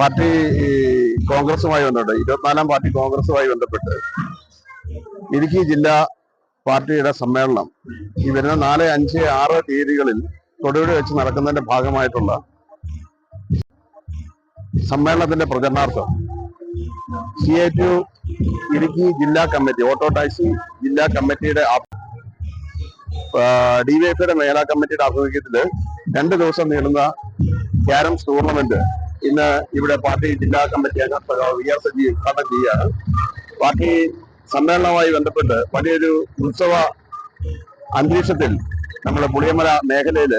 Party കോൺഗ്രസുമായി ബന്ധപ്പെട്ട് ഇരുപത്തിനാലാം പാർട്ടി കോൺഗ്രസുമായി ബന്ധപ്പെട്ട് ഇടുക്കി ജില്ലാ പാർട്ടിയുടെ സമ്മേളനം ഈ വരുന്ന നാല് അഞ്ച് ആറ് തീയതികളിൽ തൊടുപുഴ വെച്ച് നടക്കുന്നതിന്റെ ഭാഗമായിട്ടുള്ള സമ്മേളനത്തിന്റെ പ്രചരണാർത്ഥം സി ഐ ടി ഇടുക്കി ജില്ലാ കമ്മിറ്റി ഓട്ടോ ടാക്സി ജില്ലാ കമ്മിറ്റിയുടെ ഡിവൈഎഫ്ഐയുടെ മേഖലാ കമ്മിറ്റിയുടെ ആഭിമുഖ്യത്തിൽ രണ്ട് ദിവസം നീളുന്ന ക്യാരംസ് ടൂർണമെന്റ് ഇന്ന് ഇവിടെ പാർട്ടി ജില്ലാ കമ്മിറ്റി അംഗം വി ആർ സജി ഉദ്ഘാടനം ചെയ്യുകയാണ്. പാർട്ടി സമ്മേളനവുമായി ബന്ധപ്പെട്ട് വലിയൊരു ഉത്സവ അന്തരീക്ഷത്തിൽ നമ്മുടെ പുളിയമല മേഖലയിൽ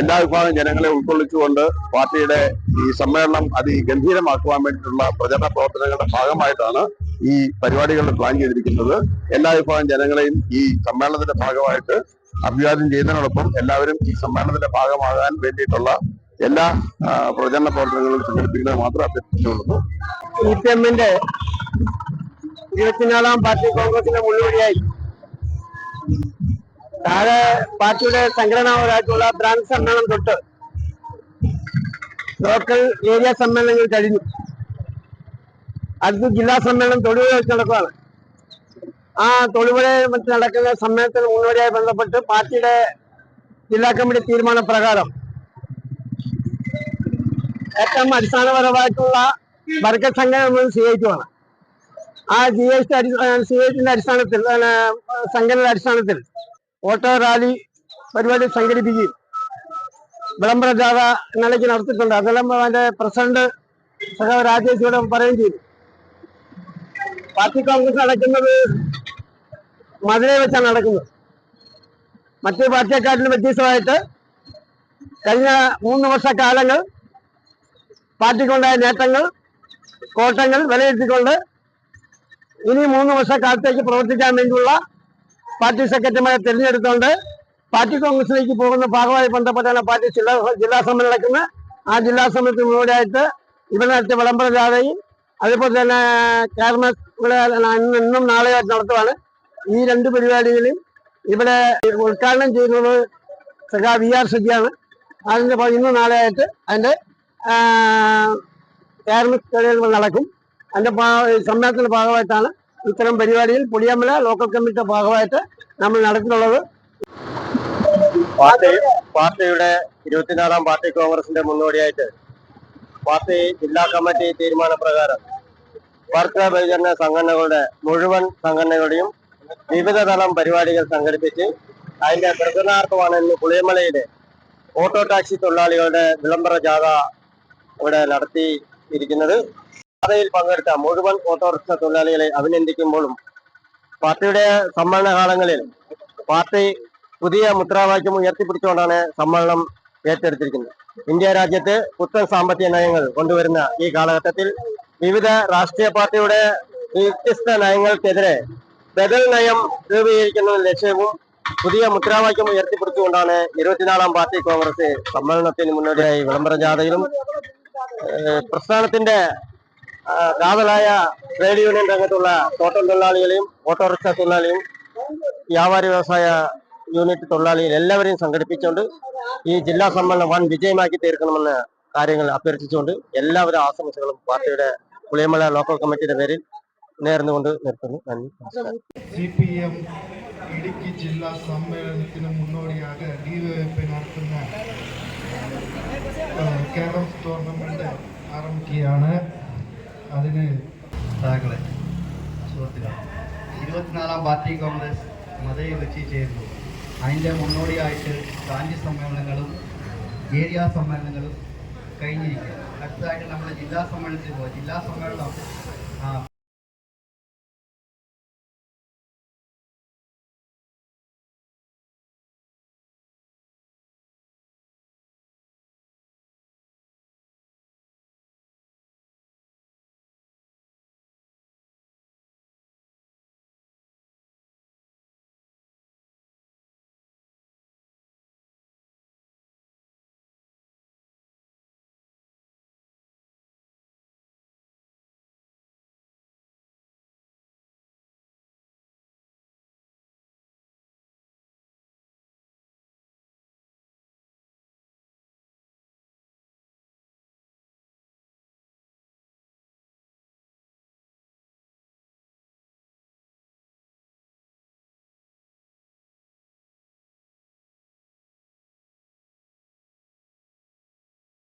എല്ലാ വിഭാഗം ജനങ്ങളെ ഉൾക്കൊള്ളിച്ചുകൊണ്ട് പാർട്ടിയുടെ ഈ സമ്മേളനം അതിഗംഭീരമാക്കുവാൻ വേണ്ടിയിട്ടുള്ള പ്രചരണ പ്രവർത്തനങ്ങളുടെ ഭാഗമായിട്ടാണ് ഈ പരിപാടികൾ പ്ലാൻ ചെയ്തിരിക്കുന്നത്. എല്ലാ വിഭാഗം ജനങ്ങളെയും ഈ സമ്മേളനത്തിന്റെ ഭാഗമായിട്ട് അഭിവാദ്യം ചെയ്യുന്നതിനോടൊപ്പം എല്ലാവരും ഈ സമ്മേളനത്തിന്റെ ഭാഗമാകാൻ വേണ്ടിയിട്ടുള്ള എല്ലാ പ്രചരണ പ്രവർത്തനങ്ങളും സംഘടിപ്പിക്കുന്നത് മാത്രം അഭ്യർത്ഥിച്ചുകൊള്ളുന്നു. സി പി എമ്മിന്റെ ഇരുപത്തിനാലാം പാർട്ടി കോൺഗ്രസിന്റെ മുന്നോടിയായി. താഴെ പാർട്ടിയുടെ സംഘടനാപരമായിട്ടുള്ള ബ്രാഞ്ച് സമ്മേളനം തൊട്ട് ലോക്കൽ ഏരിയ സമ്മേളനങ്ങൾ കഴിഞ്ഞു. അടുത്ത ജില്ലാ സമ്മേളനം തൊടുപുഴ വെച്ച് നടക്കുകയാണ് ആ തൊടുപുഴ വെച്ച് നടക്കുന്ന സമ്മേളനത്തിന് മുന്നോടിയായി ബന്ധപ്പെട്ട് പാർട്ടിയുടെ ജില്ലാ കമ്മിറ്റി തീരുമാന പ്രകാരം ഏറ്റവും അടിസ്ഥാനപരമായിട്ടുള്ള വർഗ സംഘടന സി ഐ ആണ് ആ G S T C I ടിന്റെ അടിസ്ഥാനത്തിൽ സംഘടന അടിസ്ഥാനത്തിൽ ഓട്ടോ റാലി പരിപാടി സംഘടിപ്പിക്കുകയും വിളംബര ജാഥ നിലയ്ക്ക് നടത്തിയിട്ടുണ്ട്. അതെല്ലാം അതിന്റെ പ്രസിഡന്റ് സഹ രാജേഷ് ഇവിടെ പറയുകയും ചെയ്തു. പാർട്ടി കോൺഗ്രസ് നടക്കുന്നത് മധുരയിൽ വെച്ചാണ് നടക്കുന്നത്. മറ്റു പാർട്ടിയെക്കാട്ടിലും വ്യത്യസ്തമായിട്ട് കഴിഞ്ഞ മൂന്ന് വർഷക്കാലങ്ങൾ പാർട്ടിക്കുണ്ടായ നേട്ടങ്ങൾ കോട്ടങ്ങൾ വിലയിരുത്തിക്കൊണ്ട് ഇനി മൂന്ന് വർഷക്കാലത്തേക്ക് പ്രവർത്തിക്കാൻ വേണ്ടിയുള്ള പാർട്ടി സെക്രട്ടറിമാരെ തിരഞ്ഞെടുത്തുകൊണ്ട് പാർട്ടി കോൺഗ്രസിലേക്ക് പോകുന്ന ഭാഗമായി ബന്ധപ്പെട്ടാണ് പാർട്ടി ജില്ലാ ജില്ലാ സമ്മേളനം നടക്കുന്നത്. ആ ജില്ലാ സമ്മേളനത്തിന് മുന്നോടിയായിട്ട് ഇവിടെ നടത്തിയ വിളംബര ജാഥയും അതുപോലെ തന്നെ ഇവിടെ ഇന്നും നാളെയായിട്ട് നടത്തുവാണ്. ഈ രണ്ട് പരിപാടികളും ഇവിടെ ഉദ്ഘാടനം ചെയ്യുന്നത് സഖാ വി ആർ സജിയാണ്. അതിന്റെ ഇന്നും നാളെയായിട്ട് അതിന്റെ കേരള സ്റ്റേഡിയത്തിൽ നടക്കും. ഈ സമ്മേളനത്തിന്റെ ഭാഗമായിട്ടാണ് ഇത്തരം പരിപാടിയിൽ പുളിയമ്മല ലോക്കൽ കമ്മിറ്റിയുടെ ഭാഗമായിട്ട് നമ്മൾ നടക്കുന്നുള്ളത്. പാർട്ടി പാർട്ടിയുടെ ഇരുപത്തിനാലാം പാർട്ടി കോൺഗ്രസിന്റെ മുന്നോടിയായിട്ട് പാർട്ടി ജില്ലാ കമ്മിറ്റി തീരുമാനപ്രകാരം വാർത്താ ബഹുജന സംഘടനകളുടെ മുഴുവൻ സംഘടനകളുടെയും വിവിധ തലം പരിപാടികൾ സംഘടിപ്പിച്ച് അതിന്റെ പ്രചരണാർത്ഥമാണ് ഇന്ന് പുളിയമലയിലെ ഓട്ടോ ടാക്സി തൊഴിലാളികളുടെ വിളംബര ജാഥ ഇവിടെ നടത്തിയിരിക്കുന്നത്. പാതയിൽ പങ്കെടുത്ത മുഴുവൻ ഓട്ടോറിക്ഷ തൊഴിലാളികളെ അഭിനന്ദിക്കുമ്പോഴും പാർട്ടിയുടെ സമ്മേളന കാലങ്ങളിൽ പാർട്ടി പുതിയ മുദ്രാവാക്യം ഉയർത്തിപ്പിടിച്ചുകൊണ്ടാണ് സമ്മേളനം ഏറ്റെടുത്തിരിക്കുന്നത്. ഇന്ത്യ രാജ്യത്ത് പുത്തൻ സാമ്പത്തിക നയങ്ങൾ കൊണ്ടുവരുന്ന ഈ കാലഘട്ടത്തിൽ വിവിധ രാഷ്ട്രീയ പാർട്ടിയുടെ വ്യത്യസ്ത നയങ്ങൾക്കെതിരെ ബദൽ നയം രൂപീകരിക്കുന്ന ലക്ഷ്യവും പുതിയ മുദ്രാവാക്യം ഉയർത്തിപ്പിടിച്ചുകൊണ്ടാണ് ഇരുപത്തിനാലാം പാർട്ടി കോൺഗ്രസ് സമ്മേളനത്തിന് മുന്നോടിയായി വിളംബര ജാഥയിലും പ്രസ്ഥാനത്തിന്റെ കാതലായ ട്രേഡ് യൂണിയൻ രംഗത്തുള്ള തോട്ടം തൊഴിലാളികളെയും ഓട്ടോറിക്ഷ തൊഴിലാളിയും വ്യാപാരി വ്യവസായ യൂണിറ്റ് തൊഴിലാളികൾ എല്ലാവരെയും സംഘടിപ്പിച്ചുകൊണ്ട് ഈ ജില്ലാ സമ്മേളനം വൻ വിജയമാക്കി തീർക്കണമെന്ന് കാര്യങ്ങൾ അഭ്യർത്ഥിച്ചുകൊണ്ട് എല്ലാവിധ ആശംസകളും പാർട്ടിയുടെ പുളിയമല ലോക്കൽ കമ്മിറ്റിയുടെ പേരിൽ നേർന്നുകൊണ്ട് നിർത്തുന്നു. നന്ദി ഇടുക്കി ജില്ലാ സമ്മേളനത്തിന് മുന്നോടിയാക ഡിവൈഎഫ്ഐ നടത്തുന്ന കേരളം ടൂർണമെന്റ് ആരംഭിക്കുകയാണ്. അതിന് താങ്കളെ ഇരുപത്തിനാലാം പാർട്ടി കോൺഗ്രസ് മതയെ വെച്ച് ചേരുന്നു അതിന്റെ മുന്നോടിയായിട്ട് ബ്രാഞ്ച് സമ്മേളനങ്ങളും ഏരിയ സമ്മേളനങ്ങളും കഴിഞ്ഞിരിക്കുക അടുത്തതായിട്ട് നമ്മുടെ ജില്ലാ സമ്മേളനത്തിൽ പോകാം ജില്ലാ സമ്മേളനം